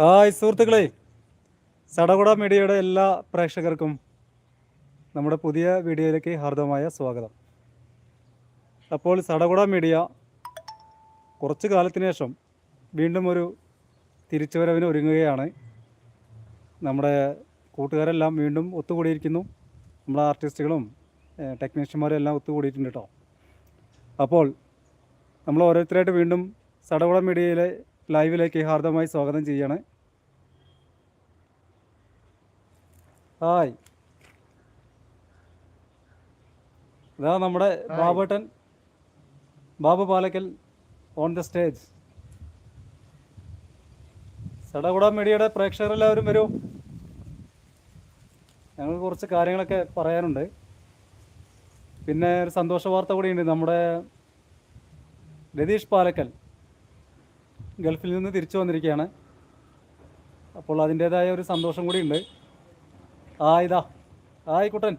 Hi സുഹൃത്തുക്കളെ. സടകുട മീഡിയയുടെ എല്ലാ പ്രേക്ഷകർക്കും നമ്മുടെ പുതിയ വീഡിയോയിലേക്ക് ഹാർദമായ സ്വാഗതം. അപ്പോൾ സടകുട മീഡിയ കുറച്ച് കാലത്തിന് ശേഷം വീണ്ടും ഒരു തിരിച്ചുവരവിന് ഒരുങ്ങുകയാണ്. നമ്മുടെ കൂട്ടുകാരെല്ലാം വീണ്ടും ഒത്തുകൂടിയിരിക്കുന്നു. നമ്മുടെ ആർട്ടിസ്റ്റുകളും ടെക്നീഷ്യന്മാരും എല്ലാം ഒത്തുകൂടിയിട്ടുണ്ട് കേട്ടോ. അപ്പോൾ നമ്മൾ ഓരോരുത്തരായിട്ട് വീണ്ടും സടകുള മീഡിയയിലെ ലൈവിലേക്ക് ഹാർദമായി സ്വാഗതം ചെയ്യാണ് ഹായ്. ഇതാ നമ്മുടെ ബാബേട്ടൻ. Babu Palakkal on the stage സടകുട മീഡിയയുടെ പ്രേക്ഷകരെല്ലാവരും വരൂ. ഞങ്ങൾ കുറച്ച് കാര്യങ്ങളൊക്കെ പറയാനുണ്ട്. പിന്നെ ഒരു സന്തോഷ വാർത്ത കൂടിയുണ്ട്. നമ്മുടെ രതീഷ് പാലക്കൽ ഗൾഫിൽ നിന്ന് തിരിച്ചു വന്നിരിക്കുകയാണ്. അപ്പോൾ അതിന്റേതായ ഒരു സന്തോഷം കൂടിയുണ്ട്. ആ ഇതാ. ആയി കുട്ടൻ.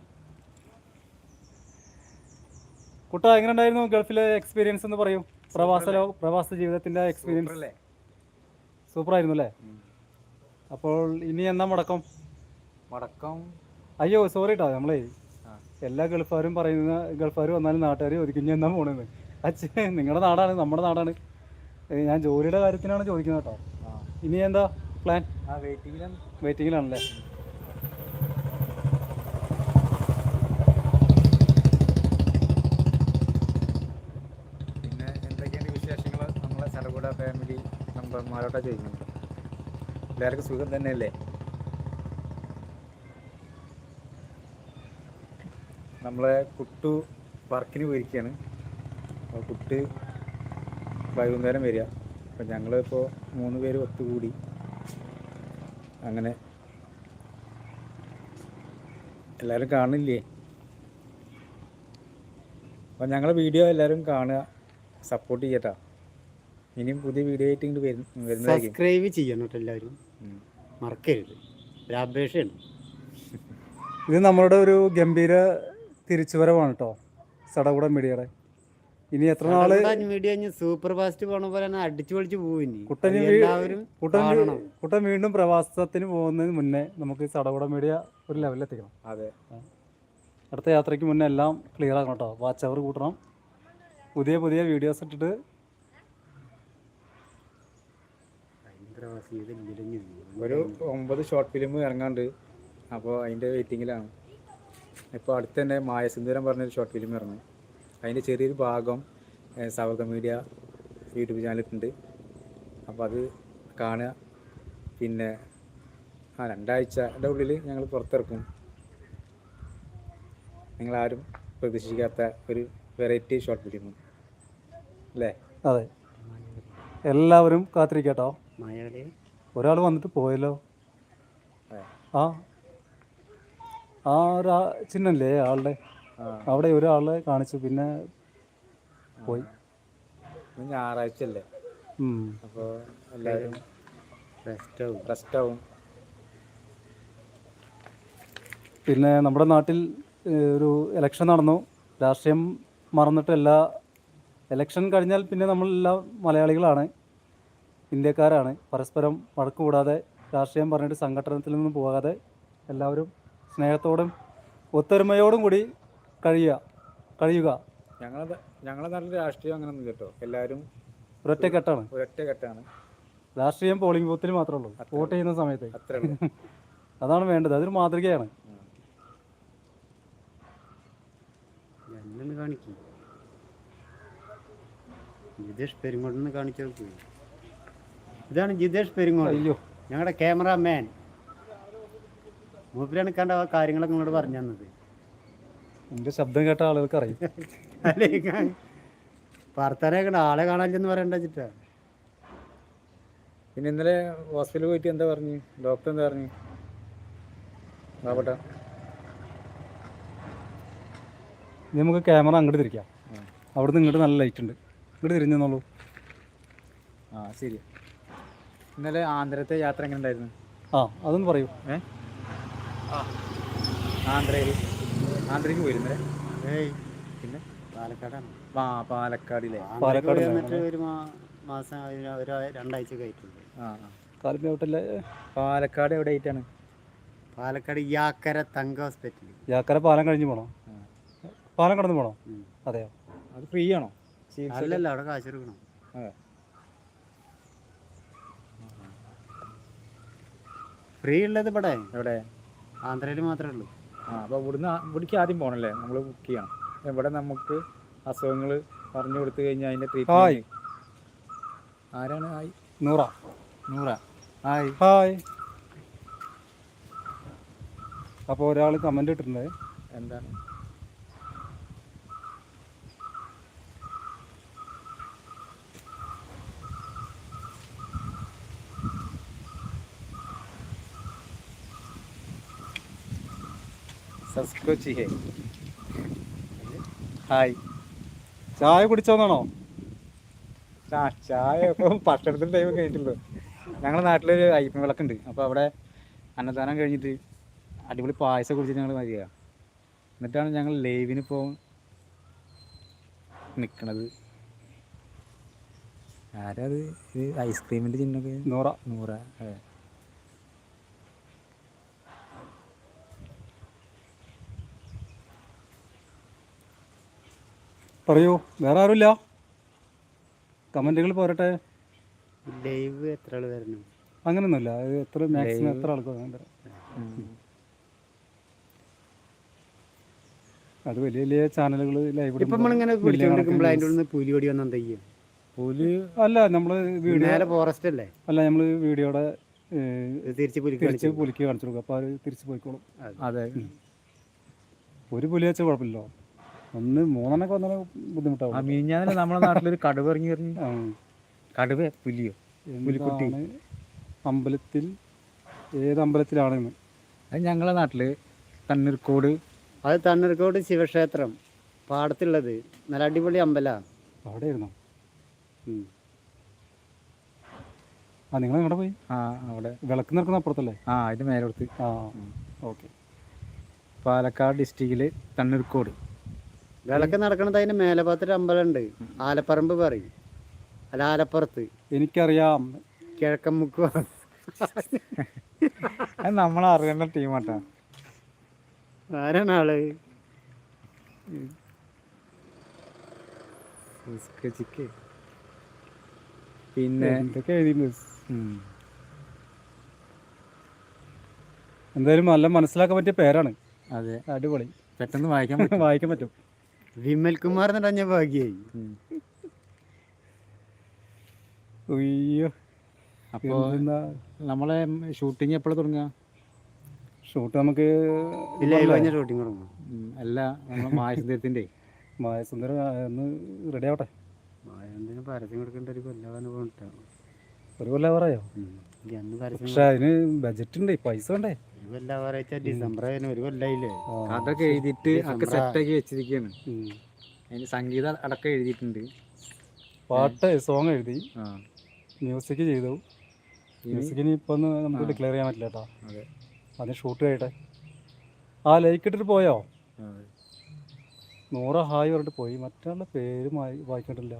കുട്ട എങ്ങനെ ഉണ്ടായിരുന്നു ഗൾഫിലെ എക്സ്പീരിയൻസ് എന്ന് പറയും? പ്രവാസ പ്രവാസ ജീവിതത്തിന്റെ എക്സ്പീരിയൻസ് സൂപ്പർ ആയിരുന്നു അല്ലേ അപ്പോൾ ഇനി എന്നാ മടക്കം? മടക്കം? അയ്യോ സോറി കേട്ടോ നമ്മളേ. എല്ലാ ഗൾഫാരും പറയുന്ന ഗൾഫാർ വന്നാലും നാട്ടുകാർ ഒതുക്കിഞ്ഞ് എന്നാ പോണെന്ന്? അച്ഛൻ നിങ്ങളുടെ നാടാണ് നമ്മുടെ നാടാണ്. ഞാൻ ജോലിയുടെ കാര്യത്തിനാണ് ചോദിക്കുന്നത് കേട്ടോ. ഇനി എന്താ പ്ലാൻ വെയിറ്റിങ്ങിലാണല്ലേ പിന്നെ എന്തൊക്കെയാണ് വിശേഷങ്ങൾ നമ്മളെ സലകൂട ഫാമിലി നമ്പർമാരോട്ടാ ചോദിക്കുന്നത്. എല്ലാവർക്കും സുഖം തന്നെയല്ലേ? നമ്മളെ കുട്ടു വർക്കിന് പോയിരിക്കുകയാണ് അപ്പോൾ കുട്ട് വൈകുന്നേരം വരിക. അപ്പോൾ ഞങ്ങളിപ്പോൾ മൂന്ന് പേര് ഒത്തുകൂടി. അങ്ങനെ. എല്ലാവരും കാണില്ലേ അപ്പോൾ ഞങ്ങളെ വീഡിയോ എല്ലാവരും കാണുക. സപ്പോർട്ട് ചെയ്യട്ടാ. ഇനിയും പുതിയ വീഡിയോ ആയിട്ട് ഇങ്ങോട്ട് വരുന്ന സബ്സ്ക്രൈബ് ചെയ്യണം കേട്ടോ എല്ലാവരും. മറക്കരുത്. ഒരു അപേക്ഷയാണ്. ഇത് നമ്മളുടെ ഒരു ഗംഭീര തിരിച്ചുവരവാണ് കേട്ടോ സടകുട മീഡിയയുടെ. ഇനി എത്ര നാൾ മീഡിയ സൂപ്പർ ഫാസ്റ്റ് പോണ പോലെ അടിച്ചു പൊളിച്ച് പോകും കുട്ടൻ കാണണം. കുട്ടൻ വീണ്ടും പ്രവാസത്തിന് പോകുന്നതിന് മുന്നേ നമുക്ക് സടകുട മീഡിയ ഒരു ലെവലിൽ എത്തിക്കണം അതെ അടുത്ത യാത്രയ്ക്ക് മുന്നേ എല്ലാം ക്ലിയർ ആക്കണം കേട്ടോ വാച്ച് അവർ കൂട്ടണം. പുതിയ പുതിയ വീഡിയോസ് ഇട്ടിട്ട് ഒരു ഒമ്പത് ഷോർട്ട് ഫിലിം ഇറങ്ങാണ്ട്. അപ്പോൾ അതിന്റെ വെയിറ്റിങ്ങിലാണ് ഇപ്പോൾ അടുത്ത് തന്നെ മായസുന്ദരം പറഞ്ഞൊരു ഷോർട്ട് ഫിലിം ഇറങ്ങി. അതിന്റെ ചെറിയൊരു ഭാഗം സവർഗ സൗഹൃദ മീഡിയ യൂട്യൂബ് ചാനലിട്ടുണ്ട് അപ്പോൾ അത് കാണുക. പിന്നെ ആ രണ്ടാഴ്ചയുടെ ഉള്ളിൽ ഞങ്ങൾ പുറത്തിറക്കും. നിങ്ങളാരും പ്രതീക്ഷിക്കാത്ത ഒരു വെറൈറ്റി ഷോർട്ട് ഫിലിം അല്ലേ? അതെ. എല്ലാവരും കാത്തിരിക്കട്ടോ. ഒരാൾ വന്നിട്ട് പോയല്ലോ. ആ ആ ഒരു ചിഹ്നല്ലേ ആളുടെ? അവിടെ ഒരാളെ കാണിച്ചു പിന്നെ പോയി. ഞായറാഴ്ച അല്ലേ അപ്പോൾ എല്ലാവരും റെസ്റ്റാവും. റെസ്റ്റാവും. റെസ്റ്റ് ആവും പിന്നെ നമ്മുടെ നാട്ടിൽ ഒരു ഇലക്ഷൻ നടന്നു. രാഷ്ട്രീയം മറന്നിട്ട് എല്ലാ ഇലക്ഷൻ കഴിഞ്ഞാൽ പിന്നെ നമ്മളെല്ലാം മലയാളികളാണ്. ഇന്ത്യക്കാരാണ്. പരസ്പരം വഴക്ക് കൂടാതെ രാഷ്ട്രീയം പറഞ്ഞിട്ട് സംഘടനത്തിൽ നിന്നും പോകാതെ എല്ലാവരും സ്നേഹത്തോടും ഒത്തൊരുമയോടും കൂടി കഴിയുക. കഴിയുക ഞങ്ങളുടെ ഞങ്ങളുടെ നല്ല രാഷ്ട്രീയം അങ്ങനെ ഒന്നും കേട്ടോ. എല്ലാവരും ഒരൊറ്റക്കെട്ടാണ്. ഒരൊറ്റ കെട്ടാണ് രാഷ്ട്രീയം പോളിംഗ് ബൂത്തിൽ മാത്രമേ ഉള്ളൂ. വോട്ട് ചെയ്യുന്ന സമയത്ത്. അത്രേ ഉള്ളൂ. അതാണ് വേണ്ടത്. അതൊരു മാതൃകയാണ്. കാണിക്കും. ജിതേഷ് പെരുങ്ങോടെന്ന് കാണിച്ചു ഇതാണ് ജിതേഷ് പെരുങ്ങോട്. അയ്യോ. ഞങ്ങളുടെ ക്യാമറാമാൻ മൂപ്പിലാണ് കണ്ട ആ കാര്യങ്ങളൊക്കെ നിങ്ങളോട് പറഞ്ഞു തന്നത്. എന്റെ ശബ്ദം കേട്ട ആളുകൾക്ക് അറിയും അല്ലേ വർത്താനൊക്കെ ആളെ കാണാനില്ലെന്ന് പറയണ്ട വെച്ചിട്ടാ പിന്നെ ഇന്നലെ ഹോസ്പിറ്റലിൽ പോയിട്ട് എന്താ പറഞ്ഞു? ഡോക്ടർ എന്താ പറഞ്ഞു? ബാബട്ട നമുക്ക് ക്യാമറ അങ്ങോട്ട് തിരിക്കാം. അവിടുന്ന് ഇങ്ങോട്ട് നല്ല ലൈറ്റ് ഉണ്ട്. ഇങ്ങോട്ട് തിരിഞ്ഞെന്നുള്ളൂ ആ ശരി. ഇന്നലെ ആന്ധ്രത്തെ യാത്ര എങ്ങനെ ഉണ്ടായിരുന്നു? ആ അതൊന്ന് പറയൂ. ഏ? ആന്ധ്രയിൽ. ആന്ധ്രയ്ക്ക് പോയിരുന്നേ ഏയ്. പിന്നെ? പാലക്കാടാണ്. ആ പാലക്കാടിലെ പാലക്കാട് എവിടെയാണ് വന്നിട്ട് ഒരു മാസം ഒരു- രണ്ടാഴ്ച ആ പാലക്കാട് എവിടെ ആയിട്ടാണ്? പാലക്കാട് യാക്കര തങ്ക ഹോസ്പിറ്റൽ യാക്കര പാലം കഴിഞ്ഞ് പോണോ? പാലം കടന്ന് പോണോ? അതെയോ? അത് ഫ്രീ ആണോ? അല്ലല്ല അവിടെ കാശ് കൊടുക്കണം. ഫ്രീ ഉള്ളത് ഇവിടെ. എവിടെ? ആന്ധ്രയിൽ മാത്രമേ ഉള്ളൂ. ആ അപ്പോൾ ഇവിടുന്ന് ഇവിടേക്ക് ആദ്യം പോകണല്ലേ നമ്മൾ ബുക്ക് ചെയ്യണം. ഇവിടെ നമുക്ക് അസുഖങ്ങൾ പറഞ്ഞു കൊടുത്തു കഴിഞ്ഞാൽ അതിന്റെ ഹായ്. ട്രീറ്റ്മെന്റ് ആരാണ്? Hi. Noora. Noora. Hi. Hi. അപ്പോൾ ഒരാൾ കമന്റ് ഇട്ടിട്ടുണ്ട്. എന്താണ്? സബ്സ്ക്രൈബ് ചെയ്യേ. ഹായ്. ചായ കുടിച്ചോന്നാണോ? ആ ചായ ഇപ്പം ഭക്ഷണത്തിന്റെ ടൈം കഴിഞ്ഞിട്ടുള്ളൂ. ഞങ്ങളുടെ നാട്ടിലൊരു അയ്യപ്പൻ വിളക്കുണ്ട്. അപ്പോൾ അവിടെ അന്നദാനം കഴിഞ്ഞിട്ട് അടിപൊളി പായസം കുടിച്ചിട്ട് ഞങ്ങൾ മതിയ എന്നിട്ടാണ് ഞങ്ങൾ ലൈവിന് ഇപ്പോൾ നിൽക്കണത് ആരാ അത്? ഇത് ഐസ്ക്രീമിന്റെ ചിഹ്നമൊക്കെ? നൂറ. നൂറ. പറയൂ വേറെ ആരുമില്ല? കമന്റുകൾ പോരട്ടെ. ലൈവ് എത്ര ആൾ വരുന്നു അങ്ങനെയൊന്നുമില്ല അത് എത്ര മാക്സിമം എത്ര ആൾക്ക് അത് വലിയ വലിയ ചാനലുകൾ ലൈവ് ഇപ്പൊ നമ്മളിങ്ങനെ പിടിച്ചോണ്ടിരിക്കുമ്പോൾ അതിന്റെ ഉള്ളിൽ നിന്ന് പുലി ഓടി വന്ന എന്താ പുലി അല്ല നമ്മൾ വീഡിയോ ഫോറസ്റ്റ് അല്ലേ? അല്ല നമ്മൾ വീഡിയോയുടെ തിരിച്ച് പുലിക്ക് തിരിച്ച് കാണിച്ചു പുലിക്ക് കാണിച്ചു കൊടുക്കും. അപ്പോൾ അവർ തിരിച്ച് പോയിക്കോളും. അതെ. ഒരു പുലി വെച്ചാൽ കുഴപ്പമില്ലല്ലോ. ഒന്ന് മൂന്നെണ്ണൊക്കെ വന്നാൽ ബുദ്ധിമുട്ടാവും ആ മീഞ്ഞാന്ന് നമ്മളെ നാട്ടിലൊരു കടുവ ഇറങ്ങി ഇറങ്ങി. കടുവ പുലിയോ? പുലിക്കുട്ടി. അമ്പലത്തിൽ ഏത് അമ്പലത്തിലാണ് ഇന്ന്? അത് ഞങ്ങളെ നാട്ടിൽ തണ്ണീർക്കോട്. അത് തണ്ണീർക്കോട് ശിവക്ഷേത്രം പാടത്തുള്ളത്. നല്ല അടിപൊളി അമ്പലമാണ് അവിടെ ആയിരുന്നോ ആ നിങ്ങൾ എങ്ങോട്ട് പോയി? ആ അവിടെ. വിളക്ക് നിൽക്കുന്ന അപ്പുറത്തല്ലേ? ആ അതിന്റെ മേലോടത്ത് ആ ഓക്കെ. പാലക്കാട് ഡിസ്ട്രിക്റ്റിൽ കണ്ണൂർക്കോട് വിളക്ക് നടക്കണത് അതിന്റെ മേലഭാഗത്തൊരു അമ്പലമുണ്ട്. ആലപ്പറമ്പ് പറയും. അല്ല ആലപ്പുറത്ത്. എനിക്കറിയാം. കിഴക്കമുക്ക് നമ്മൾ നമ്മളെ അറിയുന്ന ടീമാട്ടാ ആരാണ് ആൾ? പിന്നെ എന്തൊക്കെ എഴുതിയിട്ടുണ്ട്? എന്തായാലും നല്ല മനസ്സിലാക്കാൻ പറ്റിയ പേരാണ്. അതെ. അടിപൊളി. പെട്ടെന്ന് വായിക്കാൻ പറ്റും. വായിക്കാൻ പറ്റും. വിമൽ കുമാർ എന്ന് പറഞ്ഞ ഭാഗ്യായി അയ്യോ. അപ്പോ നമ്മളെ ഷൂട്ടിങ് എപ്പോഴാണ് തുടങ്ങുക? ഷൂട്ട് നമുക്ക് ഷൂട്ടിങ് തുടങ്ങും. അല്ല നമ്മൾ മായസുന്ദരത്തിന്റെ മായസുന്ദരം ഒന്ന് റെഡി ആവട്ടെ? എന്തിനു പരസ്യം കൊടുക്കേണ്ട ഒരു കൊല്ലാന്ന് പോയിട്ടാണ് ഒരു കൊല്ലം പറയായോ അന്ന് പരസ്യം പക്ഷെ അതിന് ബജറ്റ് ഉണ്ട്. പൈസ ഒരു കൊല്ലം പറയാ ഡിസംബർ ഒരു കൊല്ലായില്ലേ. അതൊക്കെ എഴുതിയിട്ട് ഒക്കെ സെറ്റാക്കി വെച്ചിരിക്കുകയാണ്. അതിന് സംഗീതം അടക്കം എഴുതിയിട്ടുണ്ട്. പാട്ട് സോങ് എഴുതി. മ്യൂസിക് ചെയ്തു. മ്യൂസിക്കിന് ഇപ്പൊ നമുക്ക് ഡിക്ലെയർ ചെയ്യാൻ പറ്റില്ല കേട്ടോ അതെ. അതിന് ഷൂട്ട് ചെയ്യട്ടെ. ആ ലൈക്ക് ഇട്ടിട്ട് പോയോ? നൂറ ഹായ് പറഞ്ഞിട്ട് പോയി. മറ്റുള്ള പേര് മായി വായിക്കണ്ടില്ല.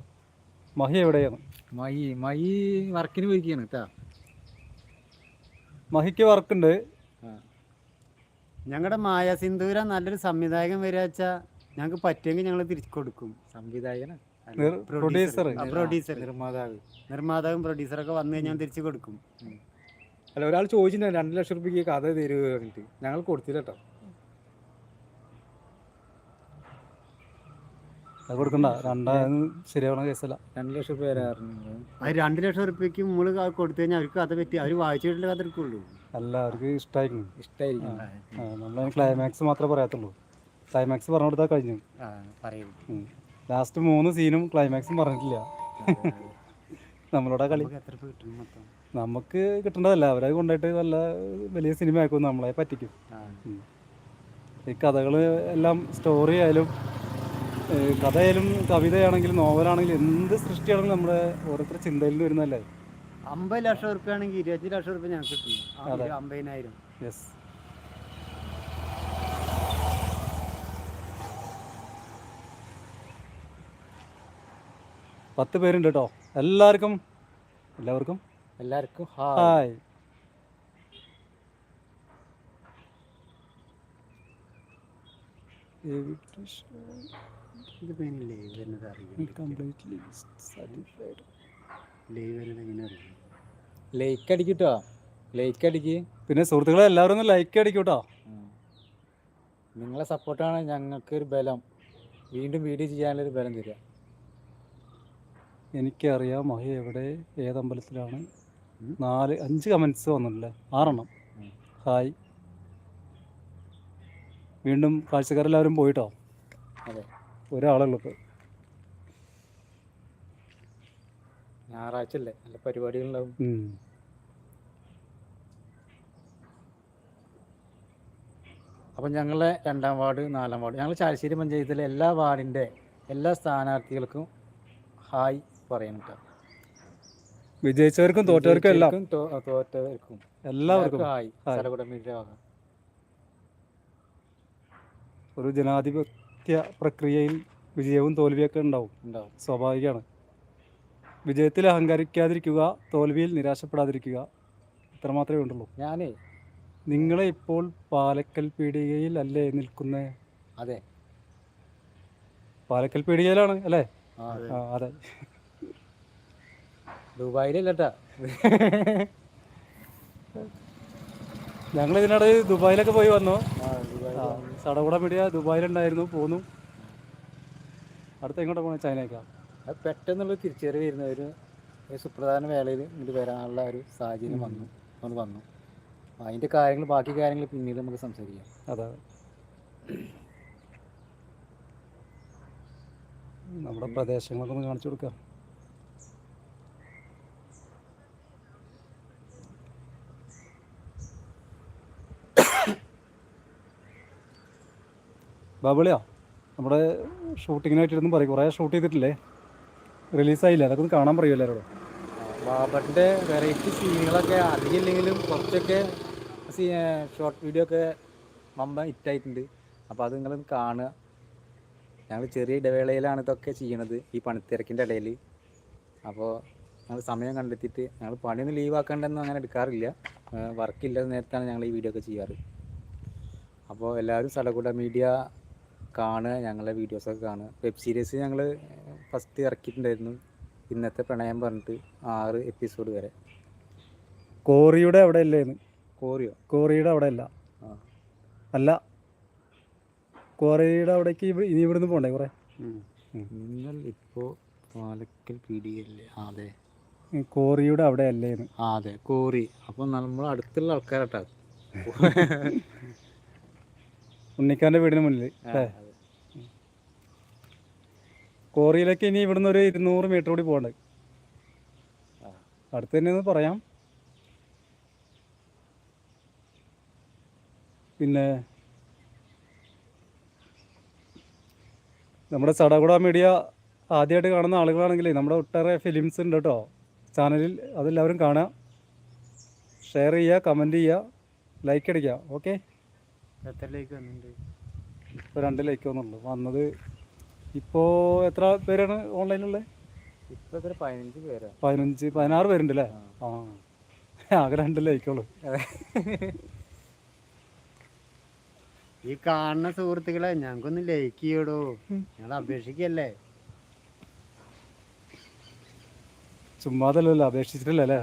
മഹി എവിടെയാണ്? മഹി മഹി വർക്കിന് പോയിരിക്കുകയാണ് കേട്ടാ മഹിക്ക് വർക്കുണ്ട് ഞങ്ങളുടെ മായ സിന്ദൂര നല്ലൊരു സംവിധായകൻ വരിക ഞങ്ങൾക്ക് പറ്റുമെങ്കിൽ ഞങ്ങൾ തിരിച്ചു കൊടുക്കും. സംവിധായകന? പ്രൊഡ്യൂസർ പ്രൊഡ്യൂസർ നിർമ്മാതാവ്. നിർമ്മാതാവും പ്രൊഡ്യൂസറൊക്കെ വന്നു കഴിഞ്ഞാൽ തിരിച്ചു കൊടുക്കും. അല്ല ഒരാൾ ചോദിച്ചിട്ടുണ്ടായിരുന്നു രണ്ട് ലക്ഷം റുപ്യക്ക് കഥ തരുമോ പറഞ്ഞിട്ട്. ഞങ്ങൾ കൊടുത്തില്ല കേട്ടോ. അത് കൊടുക്കണ്ട. ശരിയാവണ കേസല്ല. രണ്ട് ലക്ഷം രൂപ തരാറുണ്ട് അത് രണ്ട് ലക്ഷം റുപ്യക്ക് നമ്മൾ കൊടുത്തു കഴിഞ്ഞാൽ അവർക്ക് കഥ പറ്റി അവർ വായിച്ചിട്ടുള്ള കഥ എടുക്കുള്ളൂ. അല്ല അവർക്ക് ഇഷ്ടമായിരിക്കും ഇഷ്ടമായിരിക്കും നമ്മളതിന് ക്ലൈമാക്സ് മാത്രമേ പറയാത്തുള്ളൂ. ക്ലൈമാക്സ് പറഞ്ഞു കൊടുത്താൽ കഴിഞ്ഞു പറയും. ലാസ്റ്റ് മൂന്ന് സീനും ക്ലൈമാക്സും പറഞ്ഞിട്ടില്ല. നമ്മളോട് കളി നമുക്ക് കിട്ടേണ്ടതല്ല. അവരെ കൊണ്ടായിട്ട് നല്ല വലിയ സിനിമ ആക്കും നമ്മളെ പറ്റിക്കും. ഈ കഥകൾ എല്ലാം സ്റ്റോറി ആയാലും കഥയായാലും കവിതയാണെങ്കിലും നോവലാണെങ്കിലും എന്ത് സൃഷ്ടിയാണെങ്കിലും നമ്മുടെ ഓരോരുത്തരുടെ ചിന്തയിൽ നിന്ന് വരുന്നതല്ലേ. അമ്പത് ലക്ഷം റുപ്യ ആണെങ്കിൽ ഇരുപത്തി ലക്ഷം റുപ്യ ഞങ്ങൾക്ക് കിട്ടും. അമ്പതിനായിരം. യെസ് പത്ത് പേരുണ്ട് കേട്ടോ എല്ലാവർക്കും എല്ലാവർക്കും? എല്ലാവർക്കും ഹായ് ഇത് പിന്നെ ലൈവ് വരുന്നത് അറിയില്ല കംപ്ലീറ്റ്ലി സാറ്റിസ്ഫൈഡ് ലൈവ് വരുന്നത് എങ്ങനെ അറിയും ലൈക്ക് അടിക്കട്ടോ? ലൈക്ക് അടിക്ക്. പിന്നെ സുഹൃത്തുക്കളെ എല്ലാവരും ഒന്ന് ലൈക്ക് അടിക്കൂട്ടോ. കേട്ടോ നിങ്ങളെ സപ്പോർട്ടാണ് ഞങ്ങൾക്ക് ഒരു ബലം. വീണ്ടും വീഡിയോ ചെയ്യാനുള്ളൊരു ബലം തരിക. എനിക്കറിയാം മഹി എവിടെ ഏതമ്പലത്തിലാണ് നാല് അഞ്ച് കമൻസ് വന്നില്ല ആറെണ്ണം. ഹായ് വീണ്ടും കാഴ്ചക്കാരെല്ലാവരും പോയിട്ടോ? അതെ. ഒരാളുള്ളൂ ഞായറാഴ്ച അല്ലേ നല്ല പരിപാടികളുണ്ടാവും. അപ്പം ഞങ്ങളെ രണ്ടാം വാർഡ് നാലാം വാർഡ് ഞങ്ങൾ ചാലശ്ശേരി പഞ്ചായത്തിലെ എല്ലാ വാർഡിന്റെ എല്ലാ സ്ഥാനാർത്ഥികൾക്കും ഹായ് പറയണം കേട്ടോ വിജയിച്ചവർക്കും തോറ്റവർക്കും എല്ലാം. തോറ്റവർക്കും എല്ലാവർക്കും ഹായ്. സരകുടമീരുടെ ഒരു ജനാധിപത്യ പ്രക്രിയയിൽ വിജയവും തോൽവിയൊക്കെ ഉണ്ടാവും. ഉണ്ടാവും. സ്വാഭാവികമാണ്. വിജയത്തിൽ അഹങ്കരിക്കാതിരിക്കുക തോൽവിയിൽ നിരാശപ്പെടാതിരിക്കുക. ഇത്രമാത്രമേ ഉണ്ടുള്ളൂ ഞാനേ നിങ്ങളെ ഇപ്പോൾ പാലക്കൽ പീടികയിൽ അല്ലേ നിൽക്കുന്നത് അതെ. പാലക്കൽ പീടികയിലാണ് അല്ലേ? ആ അതെ. ദുബായിലല്ലട്ടാ. ഞങ്ങൾ ഇതിനിടെ ദുബായിലൊക്കെ പോയി വന്നു. ആ സടകുട മീഡിയ ദുബായിലുണ്ടായിരുന്നു പോന്നു. അടുത്ത എങ്ങോട്ടാണ് പോകുന്നത് ചൈനയ്ക്കാ? അത് പെട്ടെന്നുള്ള തിരിച്ചറിവ് വരുന്ന ഒരു സുപ്രധാന വേളയിൽ ഇങ്ങോട്ട് വരാനുള്ള ഒരു സാഹചര്യം വന്നു. അതുകൊണ്ട് വന്നു. അതിന്റെ കാര്യങ്ങൾ ബാക്കി കാര്യങ്ങൾ പിന്നീട് നമുക്ക് സംസാരിക്കാം. അതെ. നമ്മുടെ പ്രദേശങ്ങളൊക്കെ ഒന്ന് കാണിച്ചു കൊടുക്കാം. ബാബുളിയോ നമ്മുടെ ഷൂട്ടിങ്ങിനായിട്ടിരുന്ന് പറയും. കുറേ ഷൂട്ട് ചെയ്തിട്ടില്ലേ? റിലീസായില്ല. അതൊക്കെ ഒന്ന് കാണാൻ പറയൂ എല്ലാവരോടും ബാബറിന്റെ വെറൈറ്റി സീനുകളൊക്കെ അറിയില്ലെങ്കിലും കുറച്ചൊക്കെ ഷോർട്ട് വീഡിയോ ഒക്കെ വമ്പ ഹിറ്റായിട്ടുണ്ട് അപ്പോൾ അത് നിങ്ങളൊന്ന് കാണുക. ഞങ്ങൾ ചെറിയ ഇടവേളയിലാണ് ഇതൊക്കെ ചെയ്യണത് ഈ പണിത്തിരക്കിന്റെ ഇടയിൽ അപ്പോൾ ഞങ്ങൾ സമയം കണ്ടെത്തിയിട്ട് ഞങ്ങൾ പണിയൊന്നും ലീവ് ആക്കാണ്ടെന്നും അങ്ങനെ എടുക്കാറില്ല. വർക്കില്ലാത്ത നേരത്താണ് ഞങ്ങൾ ഈ വീഡിയോ ഒക്കെ ചെയ്യാറ്. അപ്പോൾ എല്ലാവരും സടകുട മീഡിയ കാണുക ഞങ്ങളുടെ വീഡിയോസൊക്കെ കാണുക. വെബ് സീരീസ് ഞങ്ങൾ ഫസ്റ്റ് ഇറക്കിയിട്ടുണ്ടായിരുന്നു. ഇന്നത്തെ പ്രണയം പറഞ്ഞിട്ട് ആറ് എപ്പിസോഡ് വരെ. കോറിയുടെ അവിടെ അല്ലേന്ന് കോറിയോ? കോറിയുടെ അവിടെ അല്ല. അല്ല. കോറിയുടെ അവിടേക്ക് ഇനി ഇവിടുന്ന് പോണ്ടേ കുറേ? നിങ്ങൾ ഇപ്പോൾ പാലക്കൽ പിടിയല്ലേ അതെ. കോറിയുടെ അവിടെ അല്ലേന്ന് ആ അതെ. കോറി. അപ്പം നമ്മൾ അടുത്തുള്ള ആൾക്കാരട്ടാ. ഉണ്ണിക്കാന്റെ വീടിന് മുന്നിൽ കോറിയിലേക്ക് ഇനി ഇവിടുന്ന് ഒരു ഇരുന്നൂറ് മീറ്റർ കൂടി പോകണ്ടേ. അടുത്ത് തന്നെ ഒന്ന് പറയാം. പിന്നെ നമ്മുടെ സടകുട മീഡിയ ആദ്യമായിട്ട് കാണുന്ന ആളുകളാണെങ്കിൽ നമ്മുടെ ഒട്ടേറെ ഫിലിംസ് ഉണ്ട് കേട്ടോ. ചാനലിൽ അതെല്ലാവരും കാണുക ഷെയർ ചെയ്യുക കമന്റ് ചെയ്യുക ലൈക്ക് അടിക്കുക. ഓക്കെ എത്രയിലേക്ക് വന്നിട്ടുണ്ട്? ഇപ്പോൾ രണ്ട് ലൈക്ക് വന്നുള്ളൂ. വന്നത് ഇപ്പോൾ എത്ര പേരാണ് ഓൺലൈനിലുള്ളത് ഇപ്പോൾ പതിനഞ്ച് പതിനാറ് പേരുണ്ട് അല്ലേ ആ. ആകെ ലൈക്കുള്ളൂ. ഈ കാണുന്ന സുഹൃത്തുക്കളെ ഞങ്ങൾക്കൊന്ന് ലൈക്ക് ചെയ്യടോ. ഞങ്ങൾ അപേക്ഷിക്കല്ലേ? ചുമ്മാതല്ലോ അപേക്ഷിച്ചിട്ടില്ലല്ലേ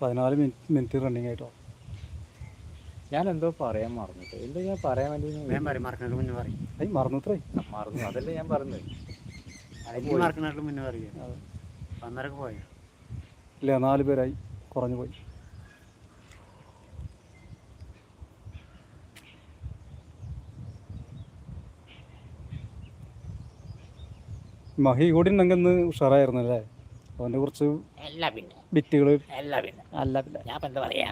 പതിനാല് മിനിറ്റ് മിനിറ്റ് റണ്ണിങ് ആയിട്ടോ. ഞാൻ എന്തോ പറയാൻ മറന്നിട്ട്. എന്തോ ഞാൻ പറയാൻ വേണ്ടി ഞാൻ പറയും മറക്കണേക്ക് മുന്നേ പറയും. അത് മറന്നുത്രേ. മറന്നു. അതല്ലേ ഞാൻ പറഞ്ഞത്. ഈ മറക്കണേക്ക് മുന്നേ പറയുക അന്നേരം പോയോ? ഇല്ല നാല് പേരായി. കുറഞ്ഞു പോയി. മഹി കൂടി ഉണ്ടെങ്കിൽ ഉഷാറായിരുന്നല്ലേ? ഉഷാറായിരുന്നു അല്ലേ അവന്റെ കുറച്ച് ബിറ്റുകൾ അല്ല പിന്നെ. ഞാൻ എന്താ പറയാ?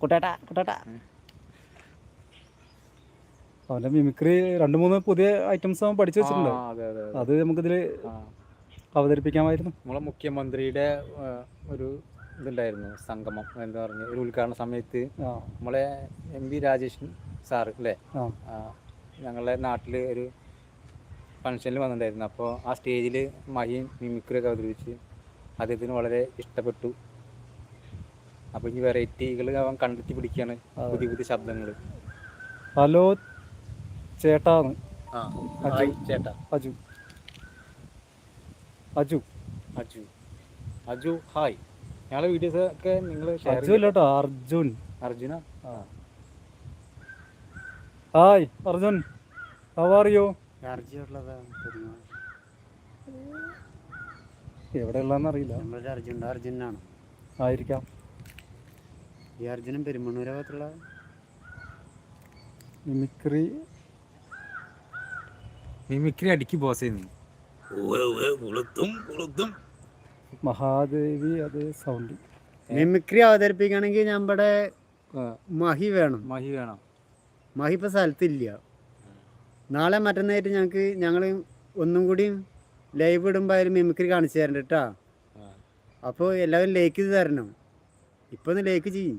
കുട്ടേട്ടാ കുട്ടേട്ടാ. അവന്റെ മിമിക്രി രണ്ട് മൂന്ന് പുതിയ ഐറ്റംസ് അവൻ പഠിച്ചു വെച്ചിട്ടുണ്ട്. അതെ അതെ അതെ. അത് നമുക്കിതിൽ ഇതിൽ അവതരിപ്പിക്കാമായിരുന്നു. നമ്മളെ മുഖ്യമന്ത്രിയുടെ ഒരു ഇതുണ്ടായിരുന്നു സംഗമം എന്താ പറഞ്ഞ ഒരു ഉദ്ഘാടന സമയത്ത് നമ്മളെ എം വി രാജേഷ് സാറ് അല്ലേ? ഞങ്ങളുടെ നാട്ടിൽ ഒരു ഫംഗ്ഷനിൽ വന്നിട്ടുണ്ടായിരുന്നു. അപ്പോൾ ആ സ്റ്റേജിൽ മഹിയും മിമിക്രിയൊക്കെ അവതരിപ്പിച്ച് അദ്ദേഹത്തിന് വളരെ ഇഷ്ടപ്പെട്ടു. അപ്പോൾ ഇനി വെറൈറ്റികൾ അവൻ കണ്ടെത്തി പിടിക്കുകയാണ് പുതിയ പുതിയ ശബ്ദങ്ങൾ ഹലോ ചേട്ടാന്ന്. ഹായ് ചേട്ടാ. അജു. അജു. അജു. അജു ഹായ്. ഞങ്ങളെ വീഡിയോസ് ഒക്കെ നിങ്ങൾ share Aju Arjun. Arjuna? Hi Arjun. How are you എവിടെയുള്ളതെന്ന് അറിയില്ല. അർജുൻ അർജുനാണ് ആയിരിക്കാം. ഈ അർജുനൻ പെരുമണ്ണൂര ഭാഗത്തുള്ള മിമിക്രി. മിമിക്രി അടിക്ക് ബോസ് ചെയ്യുന്നു മഹാദേവി അത് സൗണ്ട് മിമിക്രി അവതരിപ്പിക്കണമെങ്കിൽ നമ്മുടെ മഹി വേണം. മഹി വേണം. മഹി ഇപ്പം സ്ഥലത്തില്ല. നാളെ മറ്റന്നായിട്ട് ഞങ്ങൾക്ക് ഞങ്ങൾ ഒന്നും കൂടി ലൈവ് ഇടുമ്പോൾ അതിൽ മിമിക്രി കാണിച്ചു തരണ്ട കേട്ടാ അപ്പോൾ എല്ലാവരും ലേക്ക് ചെയ്ത് തരണം. ഇപ്പൊ ഒന്ന് ലേക്ക് ചെയ്യും.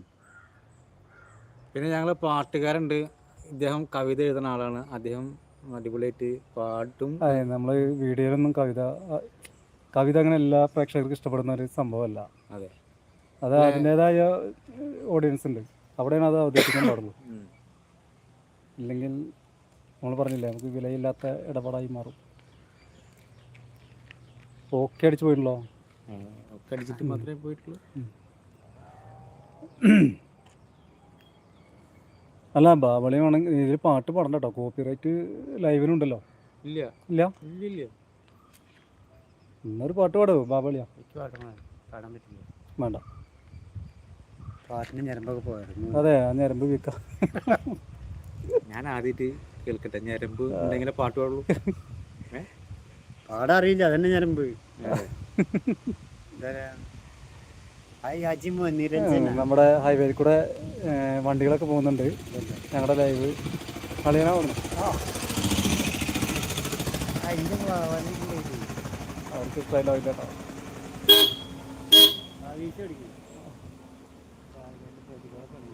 പിന്നെ ഞങ്ങൾ പാട്ടുകാരുണ്ട്. ഇദ്ദേഹം കവിത എഴുതുന്ന ആളാണ്. അദ്ദേഹം അടിപൊളിയായിട്ട് പാട്ടും അതെ നമ്മൾ വീഡിയോയിലൊന്നും കവിത കവിത അങ്ങനെ എല്ലാ പ്രേക്ഷകർക്കും ഇഷ്ടപ്പെടുന്ന ഒരു സംഭവമല്ല. അതെ. അത് അതിന്റെതായ ഓഡിയൻസ് ഉണ്ട്. അവിടെയാണ് അത് അവതരിപ്പിക്കാൻ പാടുള്ളൂ. ഇല്ലെങ്കിൽ നമ്മൾ പറഞ്ഞില്ലേ നമുക്ക് വിലയില്ലാത്ത ഇടപാടായി മാറും. ഓക്കെ അടിച്ച് പോയിട്ടുള്ളോ ഒക്കെ അടിച്ചിട്ട് മാത്രമേ പോയിട്ടുള്ളൂ. അല്ല ബാബളി വേണമെങ്കിൽ ഇതിൽ പാട്ട് പാടണ്ട കേട്ടോ കോപ്പിറൈറ്റ് ലൈവിനുണ്ടല്ലോ ഇല്ല. ഇല്ല? ഇല്ല ഇല്ല. ഇന്നൊരു പാട്ട് പാടുമോ ബാബളിയാ. പാടാൻ പാടാൻ പറ്റില്ല. വേണ്ട. പാട്ടിന് ഞരമ്പൊക്കെ പോയായിരുന്നു. അതെ ആ ഞരമ്പ് വീക്കാം. ഞാൻ ആദ്യമായിട്ട് കേൾക്കട്ടെ ഞരമ്പ് ഉണ്ടെങ്കിലേ പാട്ട് പാടുള്ളൂ. പാടാറിയില്ല പാടാൻ അറിയില്ല അതന്നെ ഞരമ്പ്. അതെ. നമ്മുടെ ഹൈവേയിൽ കൂടെ വണ്ടികളൊക്കെ പോകുന്നുണ്ട്. ഞങ്ങളുടെ ലൈവ് കളിയാനാ ഇത്? അവർക്ക് ഇഷ്ടമായില്ല.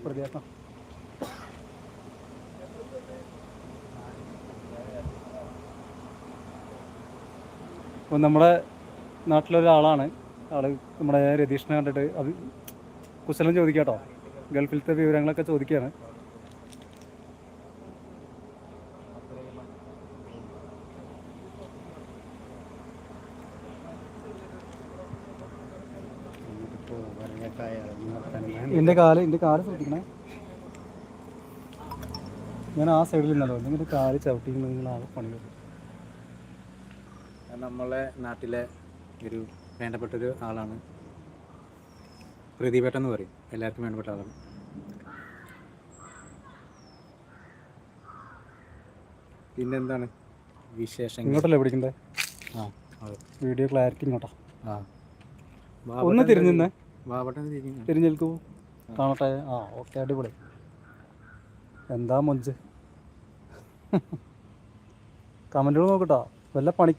പ്രതിയാക്കാം അപ്പോൾ നമ്മുടെ നാട്ടിലൊരാളാണ്. ആൾ നമ്മുടെ രതീഷിനെ കണ്ടിട്ട് അത് കുശലം ചോദിക്കാട്ടോ. ഗൾഫിലത്തെ വിവരങ്ങളൊക്കെ ചോദിക്കുകയാണ് എന്റെ കാൽ എന്റെ കാൽ ശ്രദ്ധിക്കണേ. ഞാൻ ആ സൈഡിൽ നിന്നല്ലോ നിങ്ങളുടെ കാൽ ചവിട്ടി നിങ്ങൾ ആകെ പണി നമ്മളെ നാട്ടിലെ ഒരു വേണ്ടപ്പെട്ട ഒരു ആളാണ് പ്രദീപേട്ടൻ എന്ന് പറയും. എല്ലാവർക്കും വേണ്ടപ്പെട്ട ആളാണ്. പിന്നെന്താണ് വിശേഷം ഇങ്ങോട്ടല്ലേ പിടിക്കണ്ടേ? ആ വീഡിയോ ക്ലാരിറ്റി ഇങ്ങോട്ടാ. ആ. ഒന്ന് തിരിഞ്ഞു നിന്നേ. ബാബട്ടൻ തിരിഞ്ഞു. തിരിഞ്ഞേൽക്കൂ. കാണട്ടെ. ആ ഓക്കെ അടിപൊളി. എന്താ മൊഞ്ച്? കമന്റുകൾ നോക്കട്ടോ. വല്ല പണി